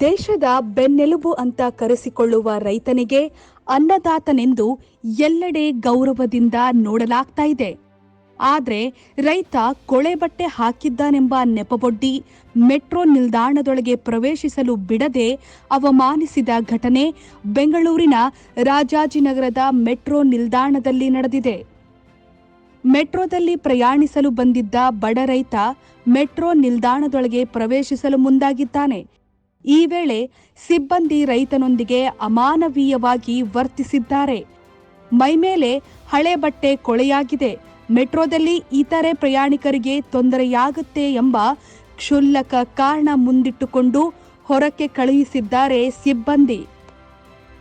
ದೇಶದ ಬೆನ್ನೆಲುಬು ಅಂತ ಕರೆಸಿಕೊಳ್ಳುವ ರೈತನಿಗೆ ಅನ್ನದಾತನೆಂದು ಎಲ್ಲೆಡೆ ಗೌರವದಿಂದ ನೋಡಲಾಗ್ತಾ ಇದೆ. ಆದರೆ ರೈತ ಕೊಳೆ ಬಟ್ಟೆ ಹಾಕಿದ್ದಾನೆಂಬ ನೆಪಬೊಡ್ಡಿ ಮೆಟ್ರೋ ನಿಲ್ದಾಣದೊಳಗೆ ಪ್ರವೇಶಿಸಲು ಬಿಡದೆ ಅವಮಾನಿಸಿದ ಘಟನೆ ಬೆಂಗಳೂರಿನ ರಾಜಾಜಿನಗರದ ಮೆಟ್ರೋ ನಿಲ್ದಾಣದಲ್ಲಿ ನಡೆದಿದೆ. ಮೆಟ್ರೋದಲ್ಲಿ ಪ್ರಯಾಣಿಸಲು ಬಂದಿದ್ದ ಬಡ ರೈತ ಮೆಟ್ರೋ ನಿಲ್ದಾಣದೊಳಗೆ ಪ್ರವೇಶಿಸಲು ಮುಂದಾಗಿದ್ದಾನೆ. ಈ ವೇಳೆ ಸಿಬ್ಬಂದಿ ರೈತನೊಂದಿಗೆ ಅಮಾನವೀಯವಾಗಿ ವರ್ತಿಸಿದ್ದಾರೆ. ಮೈಮೇಲೆ ಹಳೆ ಬಟ್ಟೆ ಕೊಳೆಯಾಗಿದೆ. ಮೆಟ್ರೋದಲ್ಲಿ ಇತರೆ ಪ್ರಯಾಣಿಕರಿಗೆ ತೊಂದರೆಯಾಗುತ್ತೆ ಎಂಬ ಕ್ಷುಲ್ಲಕ ಕಾರಣ ಮುಂದಿಟ್ಟುಕೊಂಡು ಹೊರಕ್ಕೆ ಕಳುಹಿಸಿದ್ದಾರೆ ಸಿಬ್ಬಂದಿ.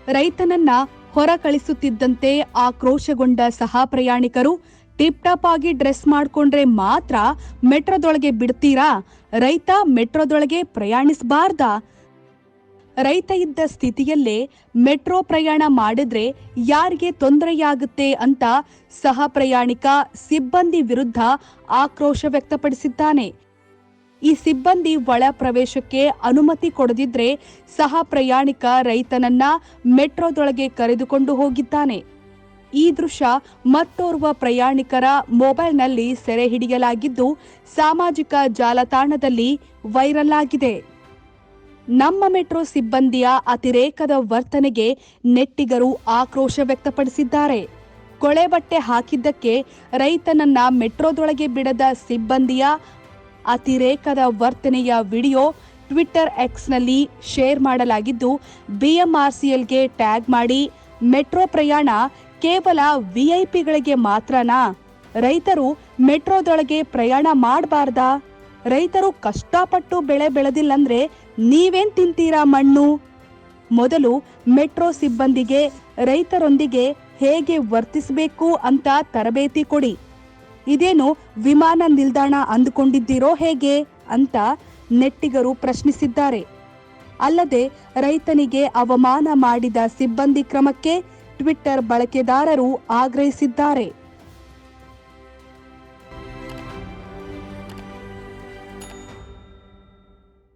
ರೈತನನ್ನ ಹೊರ ಕಳಿಸುತ್ತಿದ್ದಂತೆ ಆಕ್ರೋಶಗೊಂಡ ಸಹ ಪ್ರಯಾಣಿಕರು ಟಿಪ್ ಟಾಪ್ ಆಗಿ ಡ್ರೆಸ್ ಮಾಡಿಕೊಂಡ್ರೆ ಮಾತ್ರ ಮೆಟ್ರೋದೊಳಗೆ ಬಿಡ್ತೀರಾ? ರೈತ ಮೆಟ್ರೋದೊಳಗೆ ಪ್ರಯಾಣಿಸಬಾರ್ದಾ? ರೈತ ಇದ್ದ ಸ್ಥಿತಿಯಲ್ಲೇ ಮೆಟ್ರೋ ಪ್ರಯಾಣ ಮಾಡಿದ್ರೆ ಯಾರಿಗೆ ತೊಂದರೆಯಾಗುತ್ತೆ ಅಂತ ಸಹ ಪ್ರಯಾಣಿಕ ಸಿಬ್ಬಂದಿ ವಿರುದ್ಧ ಆಕ್ರೋಶ ವ್ಯಕ್ತಪಡಿಸಿದ್ದಾನೆ. ಈ ಸಿಬ್ಬಂದಿ ಒಳ ಪ್ರವೇಶಕ್ಕೆ ಅನುಮತಿ ಕೊಡದಿದ್ರೆ ಸಹ ಪ್ರಯಾಣಿಕ ರೈತನನ್ನ ಮೆಟ್ರೋದೊಳಗೆ ಕರೆದುಕೊಂಡು ಹೋಗಿದ್ದಾನೆ. ಈ ದೃಶ್ಯ ಮತ್ತೋರ್ವ ಪ್ರಯಾಣಿಕರ ಮೊಬೈಲ್ನಲ್ಲಿ ಸೆರೆ ಹಿಡಿಯಲಾಗಿದ್ದು ಸಾಮಾಜಿಕ ಜಾಲತಾಣದಲ್ಲಿ ವೈರಲ್ ಆಗಿದೆ. ನಮ್ಮ ಮೆಟ್ರೋ ಸಿಬ್ಬಂದಿಯ ಅತಿರೇಕದ ವರ್ತನೆಗೆ ನೆಟ್ಟಿಗರು ಆಕ್ರೋಶ ವ್ಯಕ್ತಪಡಿಸಿದ್ದಾರೆ. ಕೊಳೆ ಬಟ್ಟೆ ಹಾಕಿದ್ದಕ್ಕೆ ರೈತನನ್ನ ಮೆಟ್ರೋದೊಳಗೆ ಬಿಡದ ಸಿಬ್ಬಂದಿಯ ಅತಿರೇಕದ ವರ್ತನೆಯ ವಿಡಿಯೋ ಟ್ವಿಟ್ಟರ್ ಎಕ್ಸ್ನಲ್ಲಿ ಶೇರ್ ಮಾಡಲಾಗಿದ್ದು, ಬಿಎಂಆರ್ಸಿಎಲ್ಗೆ ಟ್ಯಾಗ್ ಮಾಡಿ, ಮೆಟ್ರೋ ಪ್ರಯಾಣ ಕೇವಲ ವಿಐಪಿಗಳಿಗೆ ಮಾತ್ರನಾ? ರೈತರು ಮೆಟ್ರೋದೊಳಗೆ ಪ್ರಯಾಣ ಮಾಡಬಾರ್ದಾ? ರೈತರು ಕಷ್ಟಪಟ್ಟು ಬೆಳೆ ಬೆಳೆದಿಲ್ಲಂದ್ರೆ ನೀವೇನ್ ತಿಂತೀರಾ ಮಣ್ಣು? ಮೊದಲು ಮೆಟ್ರೋ ಸಿಬ್ಬಂದಿಗೆ, ರೈತರೊಂದಿಗೆ ಹೇಗೆ ವರ್ತಿಸಬೇಕು ಅಂತ ತರಬೇತಿ ಕೊಡಿ. ಇದೇನು ವಿಮಾನ ನಿಲ್ದಾಣ ಅಂದುಕೊಂಡಿದ್ದೀರೋ ಹೇಗೆ? ಅಂತ ನೆಟ್ಟಿಗರು ಪ್ರಶ್ನಿಸಿದ್ದಾರೆ. ಅಲ್ಲದೆ ರೈತನಿಗೆ ಅವಮಾನ ಮಾಡಿದ ಸಿಬ್ಬಂದಿ ಕ್ರಮಕ್ಕೆ ಟ್ವಿಟ್ಟರ್ ಬಳಕೆದಾರರು ಆಗ್ರಹಿಸಿದ್ದಾರೆ.